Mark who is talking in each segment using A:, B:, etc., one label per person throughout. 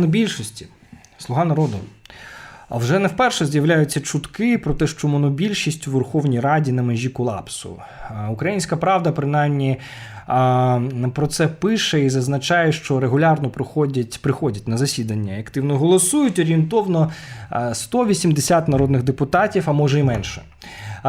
A: монобільшості, слуга народу. А вже не вперше з'являються чутки про те, що монобільшість у Верховній Раді на межі колапсу. Українська правда, принаймні, про це пише і зазначає, що регулярно проходять, приходять на засідання і активно голосують орієнтовно а, 180 народних депутатів, а може й менше.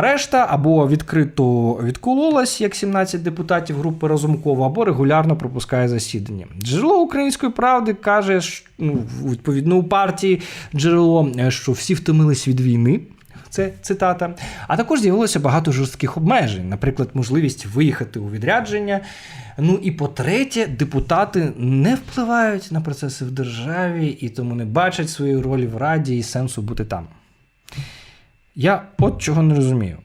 A: Решта або відкрито відкололась, як 17 депутатів групи Разумкова, або регулярно пропускає засідання. Джерело української правди каже, що, ну, відповідно у партії джерело, е, що всі втомились від війни. Це цитата. А також з'явилося багато жорстких обмежень, наприклад, можливість виїхати у відрядження. Ну і по-третє, депутати не впливають на процеси в державі і тому не бачать своєї ролі в раді і сенсу бути там. Я от чого не розумію.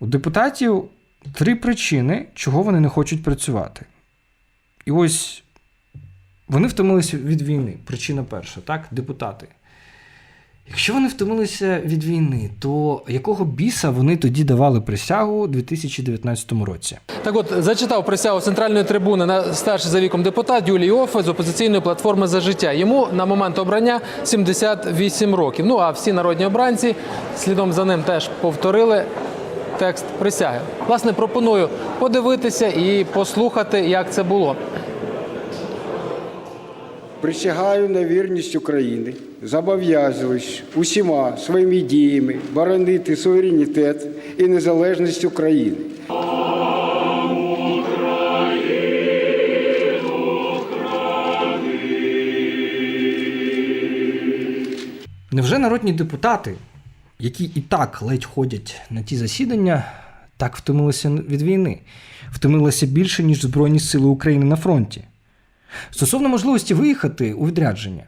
A: У депутатів три причини, чого вони не хочуть працювати. І ось вони втомилися від війни. Причина перша, так, депутати. Якщо вони втомилися від війни, то якого біса вони тоді давали присягу у 2019 році?
B: Так от зачитав присягу центральної трибуни на старший за віком депутат Юлій Офе з опозиційної платформи за життя. Йому на момент обрання 78 років. Ну а всі народні обранці слідом за ним теж повторили текст присяги. Власне, пропоную подивитися і послухати, як це було.
C: Присягаю на вірність України, зобов'язуюсь усіма своїми діями боронити суверенітет і незалежність України.
A: Невже народні депутати, які і так ледь ходять на ті засідання, так втомилися від війни, втомилися більше, ніж Збройні Сили України на фронті? Стосовно можливості виїхати у відрядження,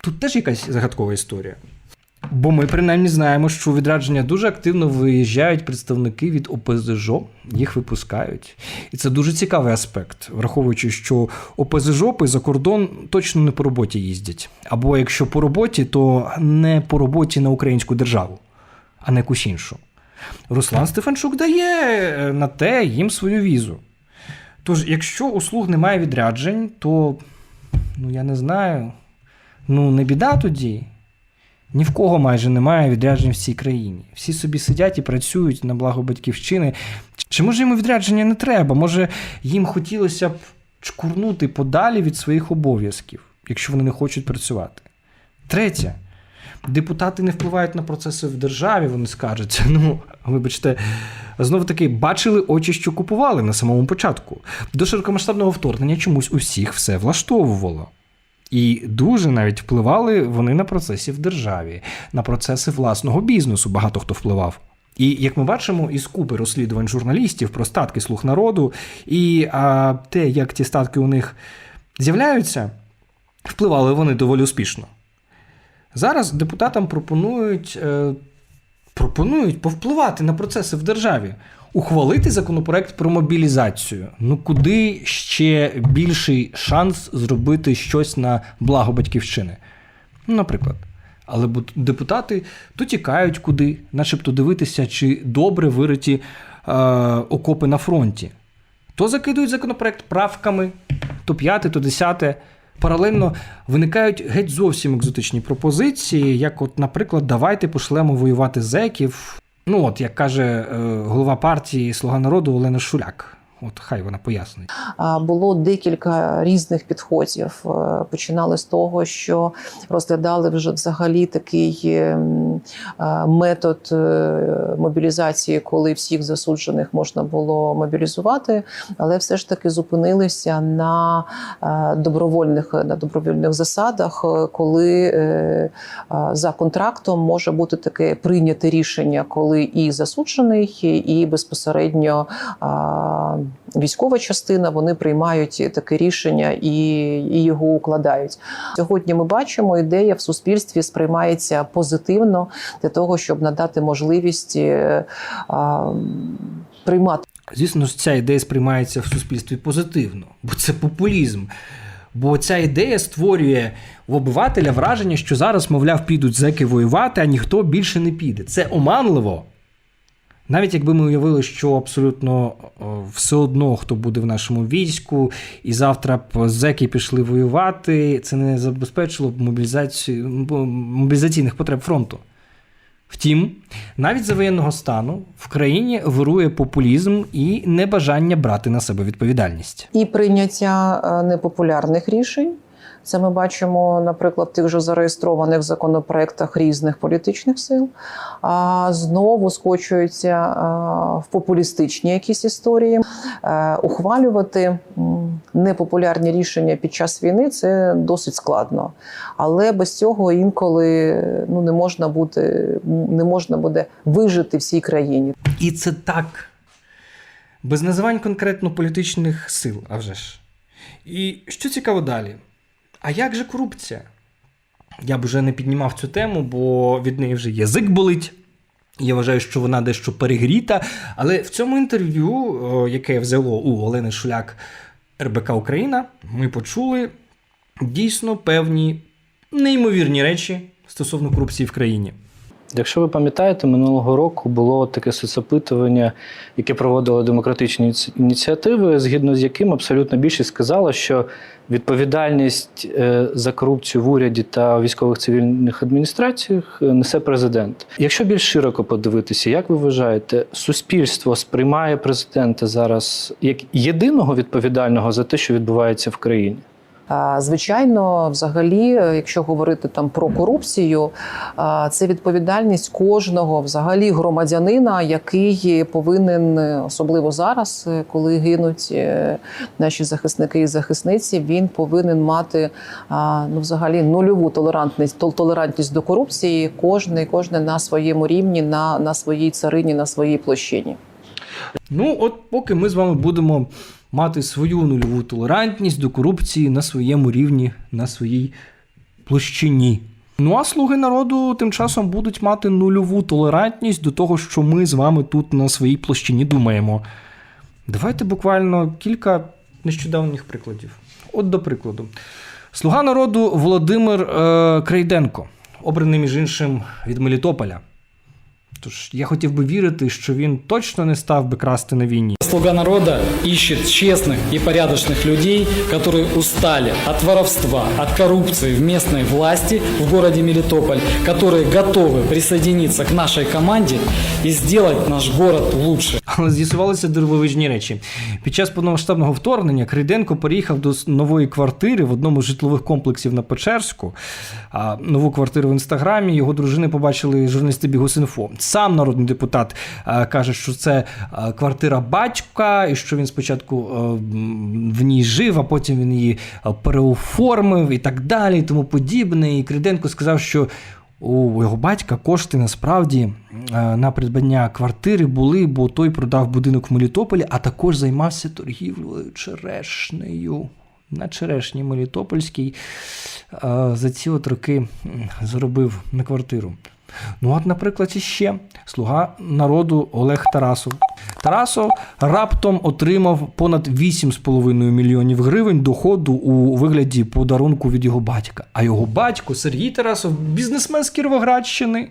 A: тут теж якась загадкова історія. Бо ми принаймні знаємо, що у відрядження дуже активно виїжджають представники від ОПЗЖ, їх випускають. І це дуже цікавий аспект, враховуючи, що ОПЗЖопи за кордон точно не по роботі їздять. Або якщо по роботі, то не по роботі на українську державу, а на якусь іншу. Руслан Стефанчук дає е, на те їм свою візу. Тож, якщо у слуг немає відряджень, то ну я не знаю. Ну, не біда тоді. Ні в кого майже немає відряджень в цій країні. Всі собі сидять і працюють на благо батьківщини. Чи може йому відрядження не треба? Може, їм хотілося б чкурнути подалі від своїх обов'язків, якщо вони не хочуть працювати. Третє. Депутати не впливають на процеси в державі, вони скажуть. Ну, вибачте, знову таки, бачили очі, що купували на самому початку. До широкомасштабного вторгнення чомусь усіх все влаштовувало. І дуже навіть впливали вони на процеси в державі, на процеси власного бізнесу. Багато хто впливав. І як ми бачимо, із купи розслідувань журналістів про статки слуг народу і а, те, як ті статки у них з'являються, впливали вони доволі успішно. Зараз депутатам пропонують, е, пропонують повпливати на процеси в державі, ухвалити законопроект про мобілізацію. Ну куди ще більший шанс зробити щось на благо батьківщини? Ну, наприклад. Але депутати то тікають куди, начебто дивитися, чи добре вириті е, окопи на фронті. То закидують законопроект правками, то п'яте, то десяте. Паралельно виникають геть зовсім екзотичні пропозиції, як, от, наприклад, давайте пошлемо воювати зеків. Ну, от як каже е, голова партії Слуга народу Олена Шуляк. От хай вона пояснить.
D: Було декілька різних підходів. Е, Починали з того, що розглядали вже взагалі такий ем, е, метод е, мобілізації, коли всіх засуджених можна було мобілізувати, але все ж таки зупинилися на добровольних на добровільних засадах, коли за контрактом може бути таке прийняте рішення, коли і засуджений, і безпосередньо військова частина вони приймають таке рішення і, і його укладають. Сьогодні ми бачимо, ідея в суспільстві сприймається позитивно для того, щоб надати можливість е, а, приймати.
A: Звісно ця ідея сприймається в суспільстві позитивно, бо це популізм. Бо ця ідея створює в обивателя враження, що зараз, мовляв, підуть зеки воювати, а ніхто більше не піде. Це оманливо. Навіть якби ми уявили, що абсолютно е, все одно, хто буде в нашому війську, і завтра б зеки пішли воювати, це не забезпечило б мобілізацію мобілізаційних потреб фронту. Втім, навіть за воєнного стану в країні вирує популізм і небажання брати на себе відповідальність.
D: і прийняття е, непопулярних рішень. Це ми бачимо, наприклад, в тих же зареєстрованих законопроектах різних політичних сил. А знову скочуються в популістичні якісь історії. Е, Ухвалювати непопулярні рішення під час війни це досить складно. Але без цього інколи ну, не можна буде, не можна буде вижити всій країні.
A: І це так. Без називань конкретно політичних сил, а вже ж. І що цікаво далі? А як же корупція? Я б вже не піднімав цю тему, бо від неї вже язик болить. Я вважаю, що вона дещо перегріта. Але в цьому інтерв'ю, о, яке взяло у Олени Шуляк РБК Україна, ми почули дійсно певні неймовірні речі стосовно корупції в країні.
E: Якщо ви пам'ятаєте, минулого року було таке соцопитування, яке проводило демократичні ініціативи, згідно з яким абсолютно більшість сказала, що відповідальність е, за корупцію в уряді та військових цивільних адміністраціях е, несе президент. Якщо більш широко подивитися, як ви вважаєте, суспільство сприймає президента зараз як єдиного відповідального за те, що відбувається в країні?
D: Звичайно, взагалі, якщо говорити там про корупцію, це відповідальність кожного взагалі громадянина, який повинен, особливо зараз, коли гинуть е, наші захисники і захисниці, він повинен мати ну, взагалі нульову толерантність, толерантність до корупції. Кожний, кожне на своєму рівні, на, на своїй царині, на своїй площині.
A: Ну, от поки ми з вами будемо мати свою нульову толерантність до корупції на своєму рівні, на своїй площині. Ну а слуги народу тим часом будуть мати нульову толерантність до того, що ми з вами тут на своїй площині думаємо. Давайте буквально кілька нещодавніх прикладів. От до прикладу, слуга народу Володимир е, Крейденко, обраний між іншим від Мелітополя. Тож я хотів би вірити, що він точно не став би красти на війні.
F: Слуга народа ищет честных и порядочных людей, которые устали от воровства, от коррупции в местной власти в городе Мелитополь, которые готовы присоединиться к нашей команде и сделать наш город лучше.
A: Але з'ясувалися дивовижні речі. Під час повномасштабного вторгнення Крейденко переїхав до с- нової квартири в одному з житлових комплексів на Печерську. А нову квартиру в інстаграмі його дружини побачили журналісти Бігусінфо. Сам народний депутат каже, що це квартира батька, і що він спочатку в ній жив, а потім він її переоформив і так далі, і тому подібне. І Крейденко сказав, що у його батька кошти насправді е, на придбання квартири були, бо той продав будинок в Мелітополі, а також займався торгівлею черешнею. На черешні Мелітопольській е, за ці от роки заробив на квартиру. Ну, от, наприклад, іще слуга народу Олег Тарасов. Тарасов раптом отримав понад 8,5 мільйонів гривень доходу у вигляді подарунку від його батька. А його батько Сергій Тарасов бізнесмен з Кіровоградщини.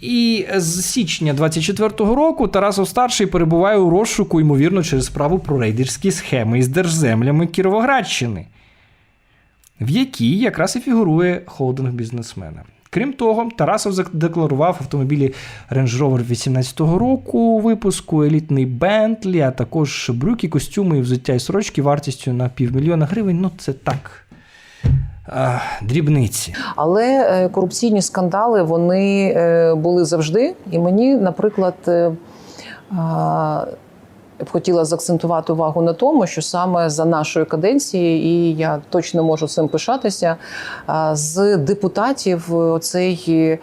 A: І з січня 24-го року Тарасов старший перебуває у розшуку, ймовірно, через справу про рейдерські схеми із держземлями Кіровоградщини, в якій якраз і фігурує холдинг бізнесмена. Крім того, Тарасов задекларував автомобілі Range Rover 18-го року випуску, елітний Bentley, а також брюки, костюми, і взуття і сорочки вартістю на півмільйона гривень. Ну, це так. Дрібниці.
D: Але е, корупційні скандали вони е, були завжди. І мені, наприклад, е, б хотіла заакцентувати увагу на тому, що саме за нашої каденції, і я точно можу цим пишатися. З депутатів оцей е,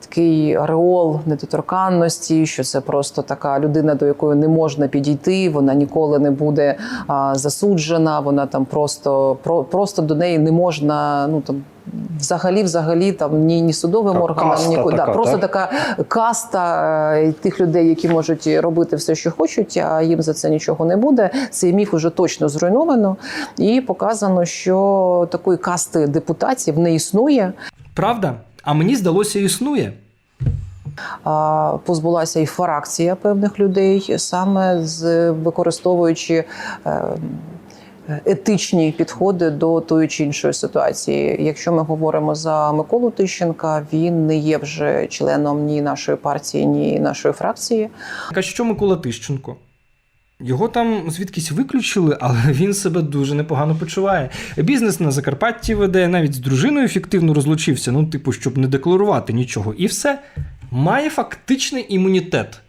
D: такий ареол недоторканності, що це просто така людина, до якої не можна підійти, вона ніколи не буде засуджена, вона там просто, про, просто до неї не можна. Ну там взагалі, взагалі, там ні, ні судовим
E: Так,
D: органам,
E: каста
D: ні да, просто
E: так?
D: така каста е, тих людей, які можуть робити все, що хочуть, а їм за це нічого не буде. Цей міф уже точно зруйновано і показано, що такої касти депутатів не існує.
A: Правда? А мені здалося, існує.
D: позбулася і фракція певних людей, саме з використовуючи. Етичні підходи до тої чи іншої ситуації. Якщо ми говоримо за Миколу Тищенка, він не є вже членом ні нашої партії, ні нашої фракції.
A: А що Микола Тищенко? Його там звідкись виключили, але він себе дуже непогано почуває. Бізнес на Закарпатті веде, навіть з дружиною ефективно розлучився, ну, типу, щоб не декларувати нічого. І все має фактичний імунітет.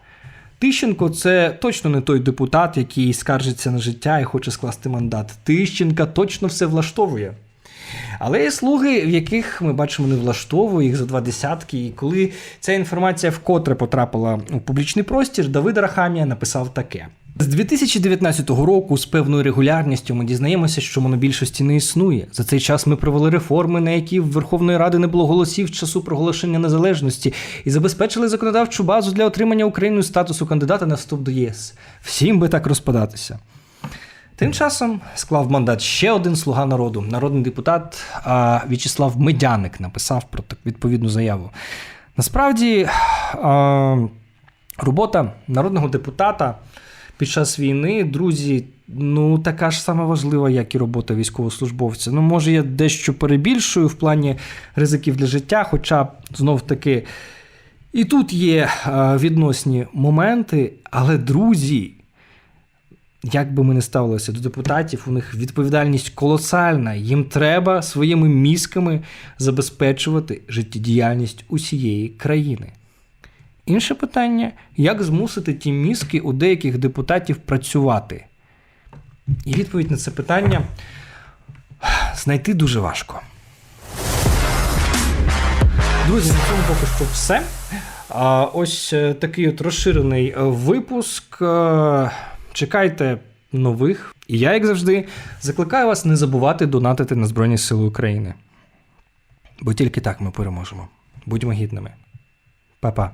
A: Тищенко це точно не той депутат, який скаржиться на життя і хоче скласти мандат. Тищенка точно все влаштовує. Але є слуги, в яких ми бачимо не влаштовує їх за два десятки. І коли ця інформація вкотре потрапила у публічний простір, Давид Рахамія написав таке. З 2019 року з певною регулярністю ми дізнаємося, що монобільшості не існує. За цей час ми провели реформи, на які в Верховної Ради не було голосів часу проголошення незалежності, і забезпечили законодавчу базу для отримання Україною статусу кандидата на вступ до ЄС. Всім би так розпадатися. Тим часом склав мандат ще один слуга народу, народний депутат В'ячеслав Медяник написав про відповідну заяву. Насправді, робота народного депутата під час війни, друзі, ну така ж сама важлива, як і робота військовослужбовця. Ну, може, я дещо перебільшую в плані ризиків для життя, хоча знов таки. І тут є е, відносні моменти, але друзі, як би ми не ставилися до депутатів, у них відповідальність колосальна. Їм треба своїми мізками забезпечувати життєдіяльність усієї країни. Інше питання: як змусити ті мізки у деяких депутатів працювати? І відповідь на це питання знайти дуже важко. Друзі, на цьому поки що все. Ось е, такий от розширений е, випуск. Е, Чекайте нових. І я, як завжди, закликаю вас не забувати донатити на Збройні Сили України. Бо тільки так ми переможемо. Будьмо гідними. Па-па.